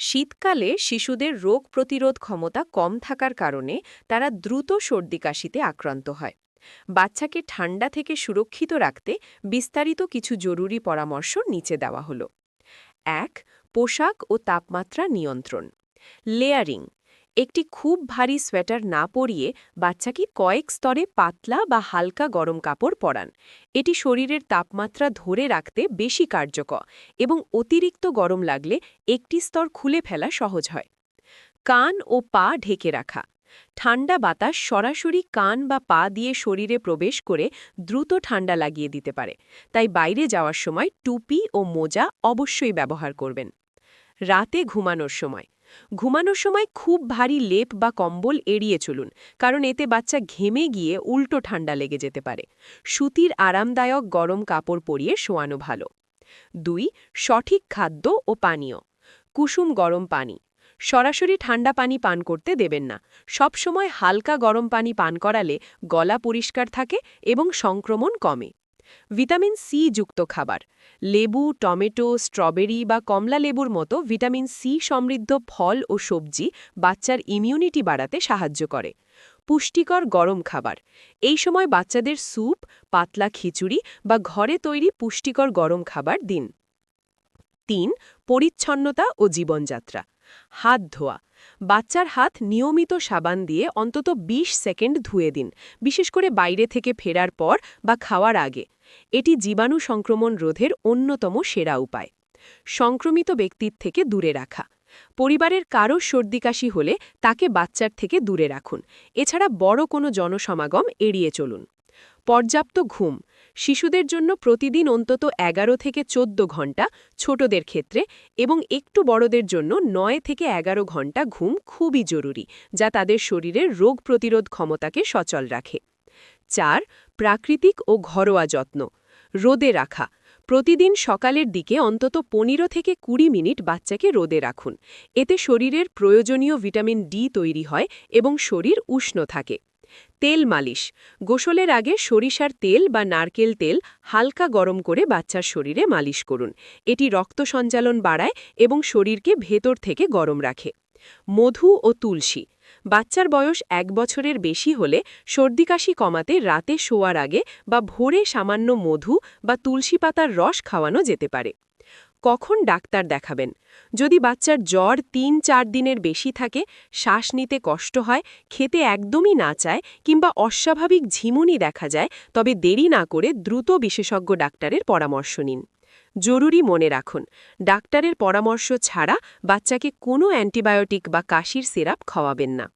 শীতকালে শিশুদের রোগ প্রতিরোধ ক্ষমতা কম থাকার কারণে তারা দ্রুত সর্দি কাশিতে আক্রান্ত হয়। বাচ্চাকে ঠান্ডা থেকে সুরক্ষিত রাখতে বিস্তারিত কিছু জরুরি পরামর্শ নিচে দেওয়া হল। এক, পোশাক ও তাপমাত্রা নিয়ন্ত্রণ। লেয়ারিং একটি খুব ভারী সোয়েটার না পরিয়ে বাচ্চাকে কয়েক স্তরে পাতলা বা হালকা গরম কাপড় পরান। এটি শরীরের তাপমাত্রা ধরে রাখতে বেশি কার্যকর এবং অতিরিক্ত গরম লাগলে একটি স্তর খুলে ফেলা সহজ হয়। কান ও পা ঢেকে রাখা। ঠান্ডা বাতাস সরাসরি কান বা পা দিয়ে শরীরে প্রবেশ করে দ্রুত ঠান্ডা লাগিয়ে দিতে পারে। তাই বাইরে যাওয়ার সময় টুপি ও মোজা অবশ্যই ব্যবহার করবেন। রাতে ঘুমানোর সময়। ঘুমানোর সময় খুব ভারী লেপ বা কম্বল এড়িয়ে চলুন, কারণ এতে বাচ্চা ঘেমে গিয়ে উল্টো ঠান্ডা লেগে যেতে পারে। সুতির আরামদায়ক গরম কাপড় পরিয়ে শোয়ানো ভালো। দুই, সঠিক খাদ্য ও পানীয়। কুসুম গরম পানি। সরাসরি ঠান্ডা পানি পান করতে দেবেন না। সবসময় হালকা গরম পানি পান করালে গলা পরিষ্কার থাকে এবং সংক্রমণ কমে। ভিটামিন সি যুক্ত খাবার। লেবু, টমেটো, স্ট্রবেরি বা কমলা লেবুর মতো ভিটামিন সি সমৃদ্ধ ফল ও সবজি বাচ্চার ইমিউনিটি বাড়াতে সাহায্য করে। পুষ্টিকর গরম খাবার। এই সময় বাচ্চাদের স্যুপ, পাতলা খিচুড়ি বা ঘরে তৈরি পুষ্টিকর গরম খাবার দিন। তিন, পরিচ্ছন্নতা ও জীবনযাত্রা। হাত ধোয়া। বাচ্চার হাত নিয়মিত সাবান দিয়ে অন্তত ২০ সেকেন্ড ধুয়ে দিন, বিশেষ করে বাইরে থেকে ফেরার পর বা খাওয়ার আগে। এটি জীবাণু সংক্রমণ রোধের অন্যতম সেরা উপায়। সংক্রমিত ব্যক্তির থেকে দূরে রাখা। পরিবারের কারও সর্দিকাশি হলে তাকে বাচ্চার থেকে দূরে রাখুন। এছাড়া বড় কোনো জনসমাগম এড়িয়ে চলুন। পর্যাপ্ত ঘুম। শিশুদের জন্য প্রতিদিন অন্তত এগারো থেকে ১৪ ঘণ্টা ছোটদের ক্ষেত্রে এবং একটু বড়দের জন্য নয় থেকে এগারো ঘণ্টা ঘুম খুবই জরুরি, যা তাদের শরীরের রোগ প্রতিরোধ ক্ষমতাকে সচল রাখে। চার, প্রাকৃতিক ও ঘরোয়া যত্ন। রোদে রাখা। প্রতিদিন সকালের দিকে অন্তত পনেরো থেকে কুড়ি মিনিট বাচ্চাকে রোদে রাখুন। এতে শরীরের প্রয়োজনীয় ভিটামিন ডি তৈরি হয় এবং শরীর উষ্ণ থাকে। তেল মালিশ। গোসলের আগে সরিষার তেল বা নারকেল তেল হালকা গরম করে বাচ্চার শরীরে মালিশ করুন। এটি রক্ত সঞ্চালন বাড়ায় এবং শরীরকে ভেতর থেকে গরম রাখে। মধু ও তুলসী। বাচ্চার বয়স এক বছরের বেশি হলে সর্দিকাশি কমাতে রাতে শোয়ার আগে বা ভোরে সামান্য মধু বা তুলসী পাতার রস খাওয়ানো যেতে পারে। কখন ডাক্তার দেখাবেন? যদি বাচ্চার জ্বর তিন চার দিনের বেশি থাকে, শ্বাস নিতে কষ্ট হয়, খেতে একদমই না চায় কিংবা অস্বাভাবিক ঝিমুনি দেখা যায়, তবে দেরি না করে দ্রুত বিশেষজ্ঞ ডাক্তারের পরামর্শ নিন। জরুরি মনে রাখুন, ডাক্তারের পরামর্শ ছাড়া বাচ্চাকে কোনো অ্যান্টিবায়োটিক বা কাশির সিরাপ খাওয়াবেন না।